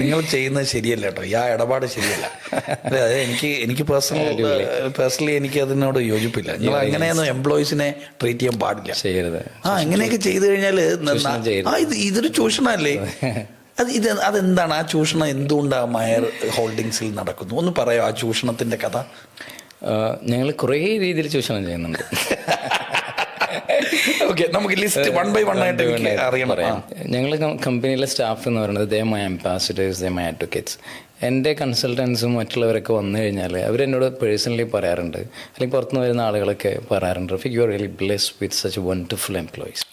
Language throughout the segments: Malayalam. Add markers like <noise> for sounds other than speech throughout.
നിങ്ങൾ ചെയ്യുന്നത് ശരിയല്ല കേട്ടോ. ഈ ആ ഇടപാട് ശരിയല്ല. അതെ, അത് എനിക്ക് എനിക്ക് പേഴ്സണൽ പേഴ്സണലി എനിക്ക് അതിനോട് യോജിപ്പില്ല. നിങ്ങൾ അങ്ങനെയൊന്നും എംപ്ലോയിസിനെ ട്രീറ്റ് ചെയ്യാൻ പാടില്ല. ചെയ്യരുത്. ആ ഇങ്ങനെയൊക്കെ ചെയ്തു കഴിഞ്ഞാൽ ആ ഇത് ഇതൊരു ചൂഷണമല്ലേ? അത് ഇത് അതെന്താണ്? ആ ചൂഷണം എന്തുകൊണ്ടാണ് മയർ ഹോൾഡിങ്സിൽ നടക്കുന്നു? ഒന്ന് പറയോ ആ ചൂഷണത്തിന്റെ കഥ? ഞങ്ങൾ കുറേ രീതിയിൽ ചൂഷണം ചെയ്യുന്നുണ്ട്. <laughs> ഓക്കെ നമുക്ക് ലിസ്റ്റ് വൺ ബൈ വൺ ആയിട്ട് എനിക്ക് അറിയണം. പറയാം. ഞങ്ങൾ കമ്പനിയിലെ സ്റ്റാഫ് എന്ന് പറയുന്നത് they my ambassadors they my advocates എന്റെ കൺസൾട്ടൻസും മറ്റുള്ളവരൊക്കെ വന്നു കഴിഞ്ഞാൽ അവരെന്നോട് പേഴ്സണലി പറയാറുണ്ട്. അല്ലെങ്കിൽ പുറത്തുനിന്ന് വരുന്ന ആളുകളൊക്കെ പറയാറുണ്ട് Rafiq you are really bless with such wonderful employees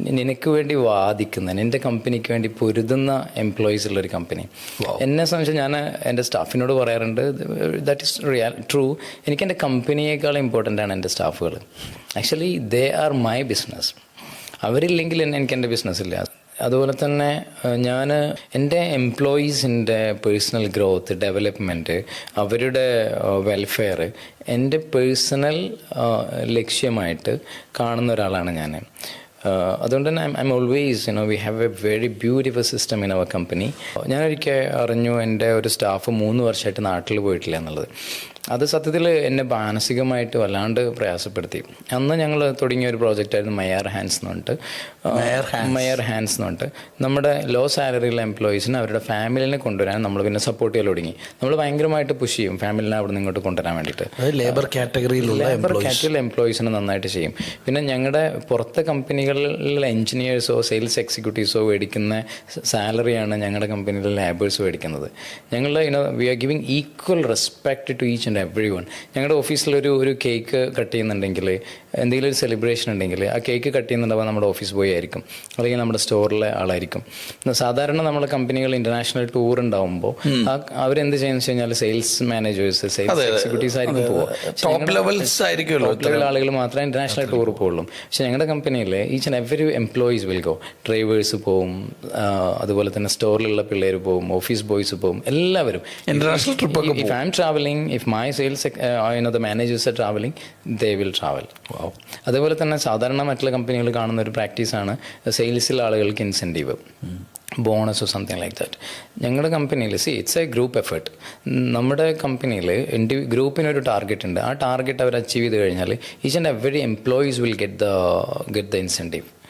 നിനക്ക് വേണ്ടി വാദിക്കുന്ന എന്റെ കമ്പനിക്ക് വേണ്ടി പൊരുതുന്ന എംപ്ലോയീസ് ഉള്ളൊരു കമ്പനി എന്നെ സംബന്ധിച്ച് ഞാൻ എന്റെ സ്റ്റാഫിനോട് പറയാറുണ്ട് ദാറ്റ് ഇസ് റിയൽ ട്രൂ എനിക്ക് എന്റെ കമ്പനിയേക്കാൾ ഇമ്പോർട്ടന്റ് ആണ് എന്റെ സ്റ്റാഫുകൾ actually they are my business അവരില്ലെങ്കിൽ എന്നെ എനിക്ക് എന്റെ ബിസിനസ് ഇല്ല. അതുപോലെ തന്നെ ഞാൻ എന്റെ എംപ്ലോയീസിന്റെ പേഴ്സണൽ ഗ്രോത്ത് ഡെവലപ്മെന്റ് അവരുടെ വെൽഫെയർ എന്റെ പേഴ്സണൽ ലക്ഷ്യമായിട്ട് കാണുന്ന ഒരാളാണ് ഞാൻ അതുകൊണ്ട് തന്നെ I am always you know we have a very beautiful system in our company ഞാനൊരിക്കൽ അറിഞ്ഞു എന്റെ ഒരു സ്റ്റാഫ് മൂന്ന് വർഷമായിട്ട് നാട്ടിൽ പോയിട്ടില്ല എന്നുള്ളത്. അത് സത്യത്തിൽ എന്നെ മാനസികമായിട്ട് വല്ലാണ്ട് പ്രയാസപ്പെടുത്തി. അന്ന് ഞങ്ങൾ തുടങ്ങിയ ഒരു പ്രോജക്റ്റായിരുന്നു മയർ ഹാൻഡ്സ് എന്ന് പറഞ്ഞിട്ട്. മയർ ഹാൻഡ്സ് എന്ന് പറഞ്ഞിട്ട്. നമ്മുടെ ലോ സാലറിയിലെ എംപ്ലോയീസിന് അവരുടെ ഫാമിലിനെ കൊണ്ടുവരാൻ നമ്മൾ പിന്നെ സപ്പോർട്ട് ചെയ്യാൻ തുടങ്ങി. നമ്മൾ ഭയങ്കരമായിട്ട് പുഷ് ചെയ്യും ഫാമിലിനെ അവിടെ നിന്ന് ഇങ്ങോട്ട് കൊണ്ടുവരാൻ വേണ്ടിയിട്ട്. ലേബർ കാറ്റഗറിയിലുള്ള ലേബർ കാറ്റഗറിയിലെ എംപ്ലോയീസിനെ നന്നായിട്ട് ചെയ്യും. പിന്നെ ഞങ്ങളുടെ പുറത്തെ കമ്പനികളിലെ എഞ്ചിനീയേഴ്സോ സെയിൽസ് എക്സിക്യൂട്ടീവ്സോ മേടിക്കുന്ന സാലറിയാണ് ഞങ്ങളുടെ കമ്പനിയിലെ ലേബേഴ്സ് മേടിക്കുന്നത് ഞങ്ങൾ you know we are giving equal respect to each and every one ഞങ്ങളുടെ ഓഫീസിലൊരു ഒരു കേക്ക് കട്ട് ചെയ്യുന്നുണ്ടെങ്കിൽ എന്തെങ്കിലും ഒരു സെലിബ്രേഷൻ ഉണ്ടെങ്കിൽ ആ കേക്ക് കട്ട് ചെയ്യുന്നുണ്ടാവുക നമ്മുടെ ഓഫീസ് ബോയ് ആയിരിക്കും. അല്ലെങ്കിൽ നമ്മുടെ സ്റ്റോറിലെ ആളായിരിക്കും. സാധാരണ നമ്മുടെ കമ്പനികൾ ഇന്റർനാഷണൽ ടൂർ ഉണ്ടാവുമ്പോൾ അവരെന്ത് ചെയ്യുന്ന വെച്ച് കഴിഞ്ഞാൽ സെയിൽസ് മാനേജേഴ്സ് സെയിൽസ് എക്സിക്യൂട്ടീവ്സ് ആയിരിക്കും പോകും ആളുകൾ മാത്രമേ ഇന്റർനാഷണൽ ടൂർ പോകുള്ളൂ പക്ഷെ ഞങ്ങളുടെ കമ്പനിയിൽ each and every employees will go drivers പോവും അതുപോലെ തന്നെ സ്റ്റോറിലുള്ള പിള്ളേർ പോവും ഓഫീസ് ബോയ്സ് പോവും എല്ലാവരും. International trip if I am travelling if my sales you know the managers travelling they will travel അതുപോലെ തന്നെ സാധാരണ മറ്റുള്ള കമ്പനികൾ കാണുന്ന ഒരു പ്രാക്ടീസാണ് സെയിൽസിൽ ആളുകൾക്ക് incentive bonus something like that ഞങ്ങളുടെ കമ്പനിയിൽ see it's a group effort നമ്മുടെ കമ്പനിയിൽ ഇൻഡി ഗ്രൂപ്പിനൊരു ടാർഗറ്റ് ഉണ്ട്. ആ ടാർഗറ്റ് അവർ അച്ചീവ് ചെയ്ത് കഴിഞ്ഞാൽ each and every employees will get the get the incentive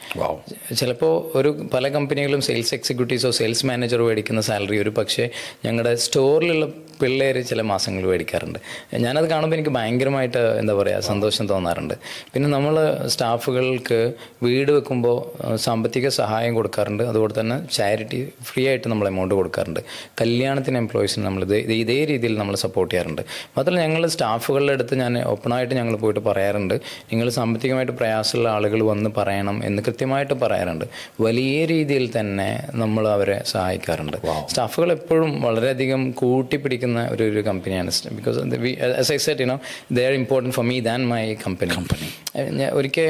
ചിലപ്പോൾ ഒരു പല കമ്പനികളും സെയിൽസ് എക്സിക്യൂട്ടീവ്സോ സെയിൽസ് മാനേജറോ മേടിക്കുന്ന സാലറി ഒരു പക്ഷേ ഞങ്ങളുടെ സ്റ്റോറിലുള്ള പിള്ളേർ ചില മാസങ്ങൾ മേടിക്കാറുണ്ട്. ഞാനത് കാണുമ്പോൾ എനിക്ക് ഭയങ്കരമായിട്ട് എന്താ പറയുക സന്തോഷം തോന്നാറുണ്ട്. പിന്നെ നമ്മൾ സ്റ്റാഫുകൾക്ക് വീട് വെക്കുമ്പോൾ സാമ്പത്തിക സഹായം കൊടുക്കാറുണ്ട്. അതുപോലെ തന്നെ ചാരിറ്റി ഫ്രീ ആയിട്ട് നമ്മൾ എമൗണ്ട് കൊടുക്കാറുണ്ട്. കല്യാണത്തിന് എംപ്ലോയീസിന് നമ്മൾ ഇതേ രീതിയിൽ നമ്മൾ സപ്പോർട്ട് ചെയ്യാറുണ്ട്. മാത്രമല്ല ഞങ്ങൾ സ്റ്റാഫുകളുടെ അടുത്ത് ഞാൻ ഓപ്പണായിട്ട് ഞങ്ങൾ പോയിട്ട് പറയാറുണ്ട്. നിങ്ങൾ സാമ്പത്തികമായിട്ട് പ്രയാസമുള്ള ആളുകൾ വന്ന് പറയണം എന്ന് കൃത്യമായിട്ട് പറയാറുണ്ട്. വലിയ രീതിയിൽ തന്നെ നമ്മൾ അവരെ സഹായിക്കാറുണ്ട്. സ്റ്റാഫുകൾ എപ്പോഴും വളരെയധികം കൂട്ടിപ്പിടിക്കുന്ന ഒരു ഒരു കമ്പനിയാണ് because I said you know they are important for me than my company company ഒരിക്കൽ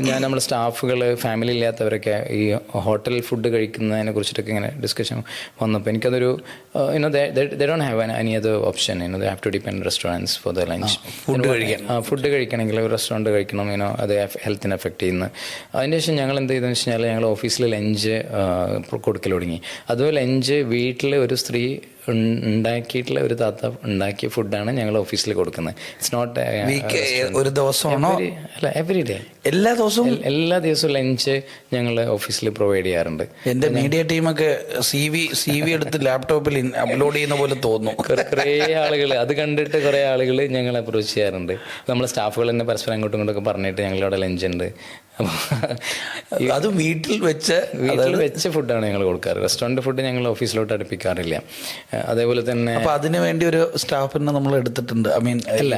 ഞാൻ നമ്മൾ സ്റ്റാഫുകൾ ഫാമിലി ഇല്ലാത്തവരൊക്കെ ഈ ഹോട്ടൽ ഫുഡ് കഴിക്കുന്നതിനെ കുറിച്ചിട്ടൊക്കെ ഇങ്ങനെ ഡിസ്കഷൻ വന്നപ്പോൾ എനിക്കതൊരു you know they don't have any other option you know they have to depend restaurants for the lunch food കഴിക്കാൻ. ഫുഡ് കഴിക്കണമെങ്കിൽ ഒരു റെസ്റ്റോറന്റ് കഴിക്കണം യുനോ അത് ഹെൽത്തിനെ എഫക്റ്റ് ചെയ്യുന്നു. അതിന്റെ ശേഷം ഞങ്ങൾ എന്ത് ചെയ്തെന്ന് വെച്ച് കഴിഞ്ഞാൽ ഞങ്ങൾ ഓഫീസിൽ ലഞ്ച് കൊടുക്കൽ തുടങ്ങി. അതുപോലെ ലഞ്ച് വീട്ടിൽ ഒരു സ്ത്രീ ഉണ്ടാക്കിയിട്ടുള്ള ഒരു താത്ത ഉണ്ടാക്കിയ ഫുഡാണ് ഞങ്ങൾ ഓഫീസിൽ കൊടുക്കുന്നത്. ഇറ്റ്സ് നോട്ട് ഒരു ദിവസമാണോ? അല്ല എവറി ഡേ എല്ലാ ദിവസവും? എല്ലാ ദിവസവും ലഞ്ച് ഞങ്ങൾ ഓഫീസിൽ പ്രൊവൈഡ് ചെയ്യാറുണ്ട്. എന്റെ മീഡിയ ടീമൊക്കെ സി വി സി വി എടുത്ത് ലാപ്ടോപ്പിൽ അപ്ലോഡ് ചെയ്യുന്ന പോലെ തോന്നുന്നു കുറെ ആളുകൾ അത് കണ്ടിട്ട് കുറേ ആളുകൾ ഞങ്ങൾ അപ്രോച്ച് ചെയ്യാറുണ്ട്. നമ്മളെ സ്റ്റാഫുകൾ തന്നെ പരസ്പരം അങ്ങോട്ടും ഇങ്ങോട്ടൊക്കെ പറഞ്ഞിട്ട് ഞങ്ങളിവിടെ ലഞ്ച് ഉണ്ട്. അത് വീട്ടിൽ വെച്ച് വീട്ടിൽ വെച്ച് ഫുഡാണ് ഞങ്ങൾ കൊടുക്കാറ്. റെസ്റ്റോറന്റ് ഫുഡ് ഞങ്ങൾ ഓഫീസിലോട്ട് അടുപ്പിക്കാറില്ല. അതേപോലെ തന്നെ അപ്പോൾ അതിന് വേണ്ടി ഒരു സ്റ്റാഫിനെ നമ്മൾ എടുത്തിട്ടുണ്ട്. ഐ മീൻ അല്ല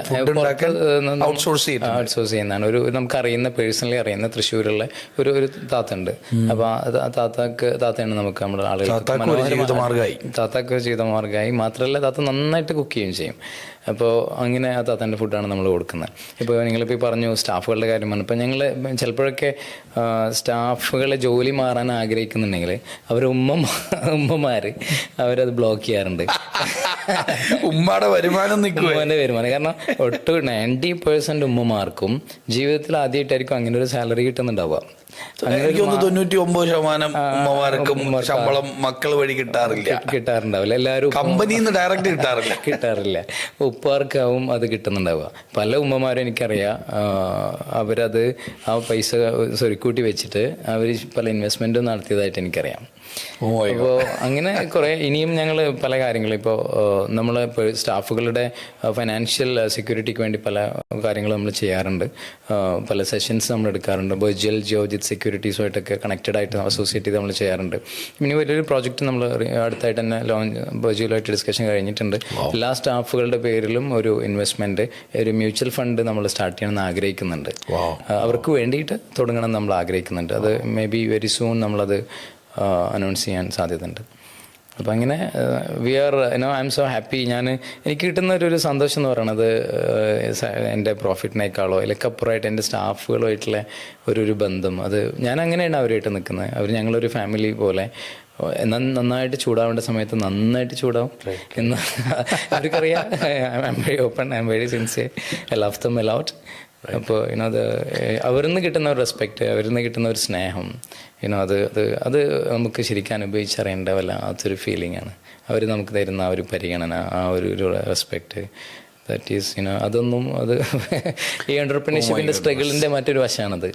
ഔട്ട്സോഴ്സ് ഔട്ട്സോഴ്സ് ചെയ്യുന്നതാണ്. ഒരു നമുക്ക് അറിയുന്ന പേഴ്സണലി അറിയുന്ന തൃശ്ശൂരുള്ള ഒരു ഒരു താത്ത ഉണ്ട് അപ്പോൾ ആ താത്താക്ക് താത്തയാണ് നമുക്ക് നമ്മുടെ ആളുകൾ താത്താക്ക് ഒരു ജീവിതമാർഗമായി. ജീവിതമാർഗമായി. താത്താക്ക് ജീവിതമാർഗമായി മാത്രമല്ല താത്ത നന്നായിട്ട് കുക്ക് ചെയ്യുകയും ചെയ്യും. അപ്പോൾ അങ്ങനെ ആ താത്തന്റെ ഫുഡാണ് നമ്മൾ കൊടുക്കുന്നത്. ഇപ്പോൾ നിങ്ങളിപ്പോൾ ഈ പറഞ്ഞു സ്റ്റാഫുകളുടെ കാര്യം പറഞ്ഞു. ഇപ്പോൾ ഞങ്ങൾ ചിലപ്പോഴൊക്കെ സ്റ്റാഫുകളെ ജോലി മാറാൻ ആഗ്രഹിക്കുന്നുണ്ടെങ്കിൽ അവർ ഉമ്മ ഉമ്മമാർ അവരത് ബ്ലോക്ക് ചെയ്യാറുണ്ട്. ഉമ്മയുടെ വരുമാനം നിൽക്കും ഉമ്മന്റെ വരുമാനം. കാരണം ഒട്ടും നയന്റി പേഴ്സന്റ് ഉമ്മമാർക്കും ജീവിതത്തിൽ ആദ്യമായിട്ടായിരിക്കും അങ്ങനെ ഒരു സാലറി കിട്ടുന്നുണ്ടാവുക. എനിക്ക് തോന്നുന്നു തൊണ്ണൂറ്റി ഒമ്പത് ശതമാനം അമ്മമാർക്കും ശമ്പളം മക്കൾ വഴി കിട്ടാറില്ല. കിട്ടാറുണ്ടാവില്ല. എല്ലാവരും കമ്പനിയിൽ നിന്ന് ഡയറക്റ്റ് കിട്ടാറില്ല. <laughs> കിട്ടാറില്ല. ഉപ്പാർക്കാവും അത് കിട്ടുന്നുണ്ടാവുക. പല ഉമ്മമാരും എനിക്കറിയാം അവരത് ആ പൈസ സ്വരുക്കൂട്ടി വെച്ചിട്ട് അവർ പല ഇൻവെസ്റ്റ്മെന്റും നടത്തിയതായിട്ട് എനിക്കറിയാം. ഓ അപ്പോൾ അങ്ങനെ കുറേ ഇനിയും ഞങ്ങൾ പല കാര്യങ്ങളും ഇപ്പോൾ നമ്മൾ സ്റ്റാഫുകളുടെ ഫൈനാൻഷ്യൽ സെക്യൂരിറ്റിക്ക് വേണ്ടി പല കാര്യങ്ങളും നമ്മൾ ചെയ്യാറുണ്ട്. പല സെഷൻസ് നമ്മൾ എടുക്കാറുണ്ട്. ബർജ്വൽ ജിയോജിത് സെക്യൂരിറ്റീസുമായിട്ടൊക്കെ കണക്റ്റഡ് ആയിട്ട് അസോസിയേറ്റ് ചെയ്ത് നമ്മൾ ചെയ്യാറുണ്ട്. ഇനി വലിയൊരു പ്രോജക്റ്റ് നമ്മൾ അടുത്തായിട്ട് തന്നെ ലോഞ്ച് ബജുവലായിട്ട് ഡിസ്കഷൻ കഴിഞ്ഞിട്ടുണ്ട്. എല്ലാ സ്റ്റാഫുകളുടെ പേരിലും ഒരു ഇൻവെസ്റ്റ്മെന്റ് ഒരു മ്യൂച്വൽ ഫണ്ട് നമ്മൾ സ്റ്റാർട്ട് ചെയ്യണമെന്ന് ആഗ്രഹിക്കുന്നുണ്ട്. അവർക്ക് വേണ്ടിയിട്ട് തുടങ്ങണം എന്ന് നമ്മൾ ആഗ്രഹിക്കുന്നുണ്ട്. അത് മേ ബി വെരി സൂൺ നമ്മളത് അനൗൺസ് ചെയ്യാൻ സാധ്യതയുണ്ട്. അപ്പം അങ്ങനെ we are no I am so happy ഞാൻ എനിക്ക് കിട്ടുന്ന ഒരു ഒരു സന്തോഷം എന്ന് പറയുന്നത് എന്റെ പ്രോഫിറ്റിനേക്കാളോ അതിലൊക്കെ അപ്പുറമായിട്ട് എന്റെ സ്റ്റാഫുകളുമായിട്ടുള്ള ഒരു ഒരു ബന്ധം. അത് ഞാൻ അങ്ങനെയാണ് അവരുമായിട്ട് നിൽക്കുന്നത്. അവർ ഞങ്ങളൊരു ഫാമിലി പോലെ. എന്നാൽ നന്നായിട്ട് ചൂടാവേണ്ട സമയത്ത് നന്നായിട്ട് ചൂടാവും. എന്ന് <laughs> അവർക്കറിയാം. I am very open I am very sincere I love them a lot അപ്പോൾ ഇനോ അത് അവരിൽ നിന്ന് കിട്ടുന്ന ഒരു റെസ്പെക്റ്റ് അവരിൽ നിന്ന് കിട്ടുന്ന ഒരു സ്നേഹം ഇനോ അത് അത് അത് നമുക്ക് ശരിക്കും അനുഭവിച്ചറിയേണ്ട വല്ലാത്തൊരു ഫീലിംഗ് ആണ്. അവർ നമുക്ക് തരുന്ന ആ ഒരു പരിഗണന ആ ഒരു ഒരു റെസ്പെക്റ്റ് ദാറ്റ് ഈസ് ഇനോ അതൊന്നും അത് <laughs> ഈ എന്റർപ്രണർഷിപ്പിന്റെ സ്ട്രഗിളിന്റെ മറ്റൊരു വശമാണത്.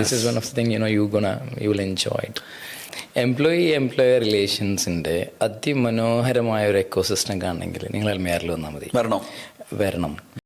This is one of thing you know you gonna you will enjoy it employee employer റിലേഷൻസിന്റെ അതിമനോഹരമായ ഒരു എക്കോസിസ്റ്റം കാണണമെങ്കിൽ നിങ്ങൾ അൽമേറിൽ വന്നാൽ മതി. വരണം? വരണം.